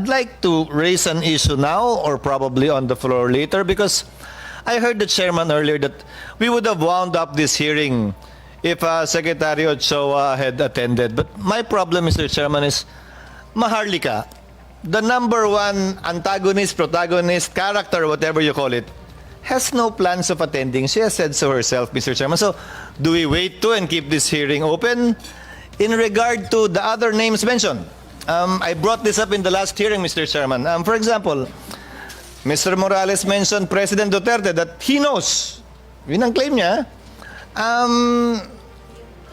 I'd like to raise an issue now or probably on the floor later because I heard the chairman earlier that we would have wound up this hearing if uh, Secretary Ochoa had attended. But my problem, Mr. Chairman, is Maharlika, the number one antagonist, protagonist, character, whatever you call it, has no plans of attending. She has said so herself, Mr. Chairman. So, do we wait to and keep this hearing open? In regard to the other names mentioned, um, I brought this up in the last hearing, Mr. Chairman. Um, for example, Mr. Morales mentioned President Duterte that he knows. Yun ang claim niya. Um,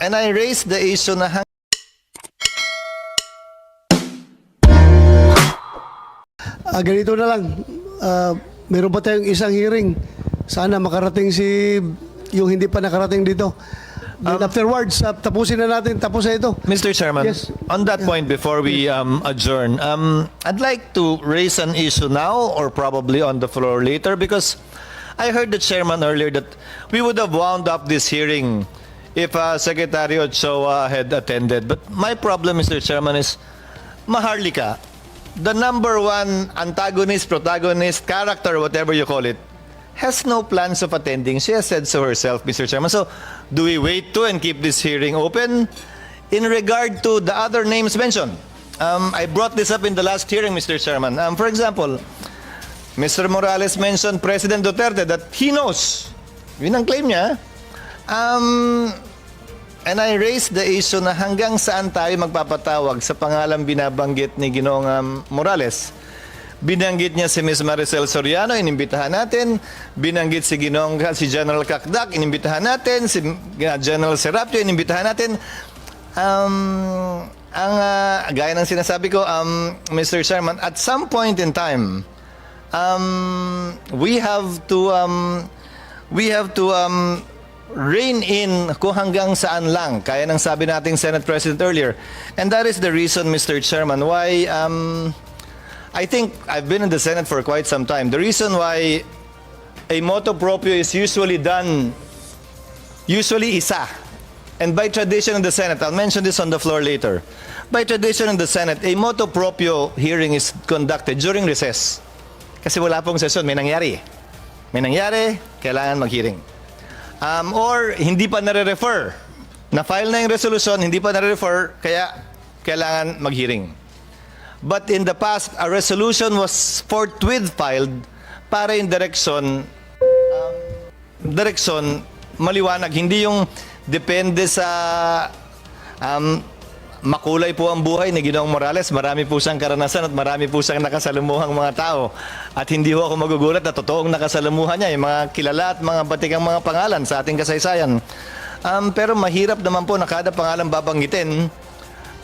and I raised the issue na hang- Ah, ganito na lang. Ah, meron pa tayong isang hearing. Sana makarating si yung hindi pa nakarating dito. Then afterwards, ah, tapusin na natin. Tapos na ito. Mr. Chairman, Yes. on that point before we um, adjourn, um, I'd like to raise an issue now or probably on the floor later because I heard the chairman earlier that we would have wound up this hearing if uh, Secretary Ochoa had attended. But my problem, Mr. Chairman, is Maharlika, the number one antagonist, protagonist, character, whatever you call it, has no plans of attending. She has said so herself, Mr. Chairman. So, do we wait to and keep this hearing open? In regard to the other names mentioned, um, I brought this up in the last hearing, Mr. Chairman. Um, for example, Mr. Morales mentioned President Duterte that he knows. Yun ang claim niya. Um, and I raised the issue na hanggang saan tayo magpapatawag sa pangalang binabanggit ni Ginoong um, Morales. Binanggit niya si Ms. Maricel Soriano, inimbitahan natin. Binanggit si Ginoong si General Kakdak, inimbitahan natin. Si uh, General Serapio, inimbitahan natin. Um, ang uh, gaya ng sinasabi ko, um, Mr. Chairman, at some point in time, um, we have to um, we have to um, rein in kung hanggang saan lang. Kaya ng sabi nating Senate President earlier. And that is the reason, Mr. Chairman, why um, I think I've been in the Senate for quite some time. The reason why a motu proprio is usually done, usually isa. And by tradition in the Senate, I'll mention this on the floor later. By tradition in the Senate, a motu proprio hearing is conducted during recess. Kasi wala pong sesyon, may nangyari. May nangyari, kailangan mag-hearing. Um, or hindi pa nare-refer. Na-file na yung resolution, hindi pa nare-refer, kaya kailangan mag-hearing. But in the past, a resolution was forthwith filed para in direction um, direction maliwanag. Hindi yung depende sa um, makulay po ang buhay ni Ginoong Morales. Marami po siyang karanasan at marami po siyang nakasalumuhang mga tao. At hindi ho ako magugulat na totoong nakasalamuhan niya, yung mga kilala at mga batikang mga pangalan sa ating kasaysayan. Um, pero mahirap naman po na kada pangalan babanggitin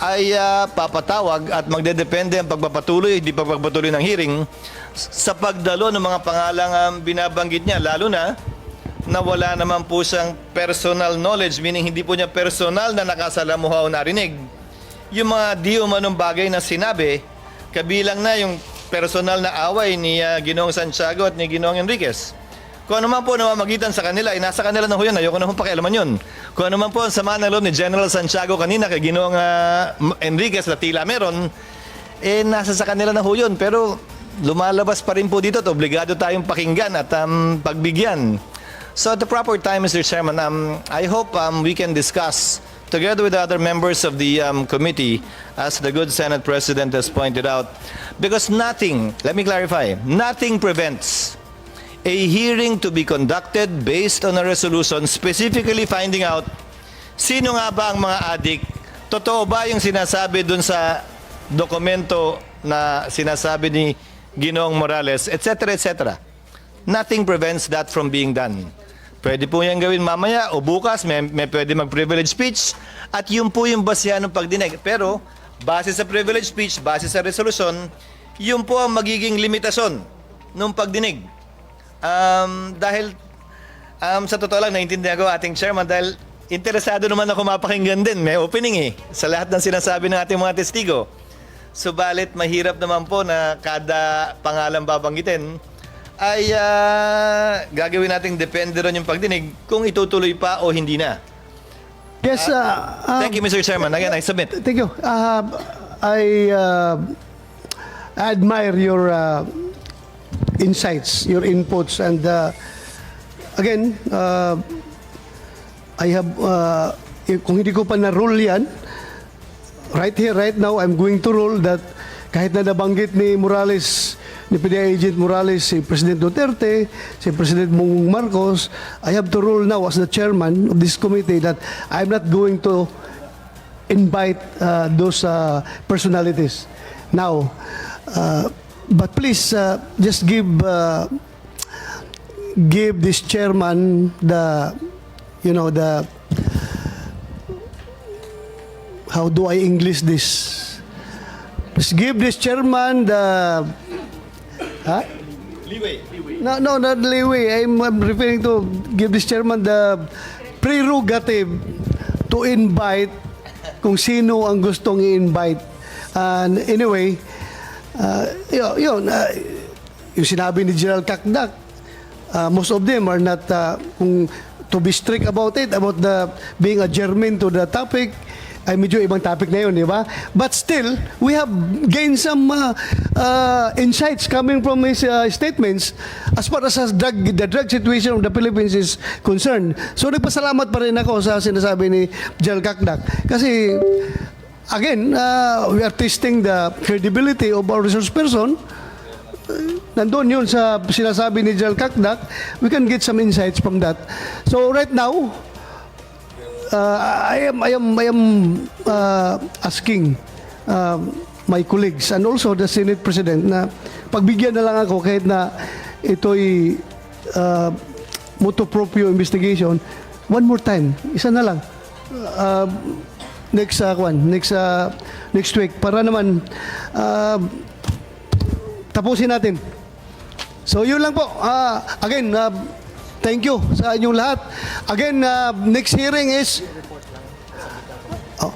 ay ah, papatawag at magdedepende ang pagpapatuloy, di pagpapatuloy ng hearing sa pagdalo ng mga pangalang um, binabanggit niya, lalo na na wala naman po siyang personal knowledge, meaning hindi po niya personal na nakasalamuha o narinig. Yung mga di umanong bagay na sinabi, kabilang na yung personal na away ni ah, Ginoong Santiago at ni Ginoong Enriquez. Kung ano man po namamagitan sa kanila, ay nasa kanila na ho yun. Ayoko na hong pakialaman yun. Kung ano man po ang sama ng loob ni General Santiago kanina kay Ginoong ah, Enriquez na tila meron, eh nasa sa kanila na ho yun. Pero lumalabas pa rin po dito at obligado tayong pakinggan at um, pagbigyan. So at the proper time, Mr. Chairman, um, I hope um, we can discuss together with the other members of the um, committee, as the good Senate President has pointed out, because nothing, let me clarify, nothing prevents a hearing to be conducted based on a resolution specifically finding out sino nga ba ang mga adik, totoo ba yung sinasabi dun sa dokumento na sinasabi ni Ginoong Morales, etc. etc. Nothing prevents that from being done. Pwede po yan gawin mamaya o bukas, may, may pwede mag-privilege speech at yun po yung basihan ng pagdinig. Pero, base sa privilege speech, base sa resolution, yun po ang magiging limitasyon ng pagdinig. Um, dahil, um, sa totoo lang, naiintindihan ko ating chairman dahil interesado naman ako mapakinggan din. May opening eh, sa lahat ng sinasabi ng ating mga testigo. Subalit, mahirap naman po na kada pangalan babanggitin ay ah, gagawin nating depende ron yung pagdinig kung itutuloy pa o hindi na. Yes, ah, ah, Thank you, Mr. Chairman. Again, I submit. Thank you. Uh, I uh, admire your uh, insights, your inputs, and uh, again, uh, I have, uh, kung hindi ko pa na-rule yan, right here, right now, I'm going to rule that kahit na nabanggit ni Morales, ni PDA Agent Morales, si President Duterte, si President Bongbong Marcos, I have to rule now as the chairman of this committee that I'm not going to invite uh, those uh, personalities. Now, uh, but please uh, just give uh, give this chairman the you know the how do I English this? Just give this chairman the huh? No, no, not leeway. I'm, I'm referring to give this chairman the prerogative to invite kung sino ang gustong i-invite. And anyway, uh, yun, yun uh, yung sinabi ni General Kakdak, uh, most of them are not, uh, kung to be strict about it, about the being a germane to the topic, ay medyo ibang topic na yun, di ba? But still, we have gained some uh, uh, insights coming from his uh, statements as far as as drug, the drug situation of the Philippines is concerned. So nagpasalamat pa rin ako sa sinasabi ni Jel Kakdak. Kasi, again, uh, we are testing the credibility of our resource person. Nandun yun sa sinasabi ni Jel Kakdak, we can get some insights from that. So right now, uh, I am I am I am uh, asking uh, my colleagues and also the Senate President na pagbigyan na lang ako kahit na ito'y uh, motu proprio investigation. One more time isa na lang. Uh, next uh, kwan, next uh, next week para naman uh, tapusin natin. So yun lang po. Ah, again, ah, thank you sa inyong lahat. Again, ah, next hearing is Oh,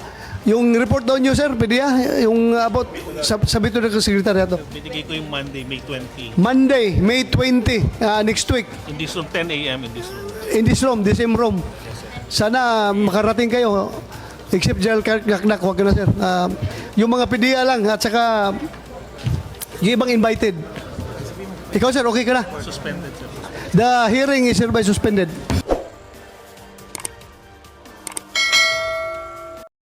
yung report daw nyo, sir, pwede ah, yung about sab sabi to ng sekretariato. Binigay ko yung Monday, May 20. Monday, May 20, ah, next week, In this room, 10 a.m. in this room. in this room, the same room. Sana makarating kayo. Except General Kaknak, wag na sir. Ah, yung mga PDA lang at saka yung ibang invited. Ikaw sir, okay ka na? Suspended. sir. The hearing is hereby suspended.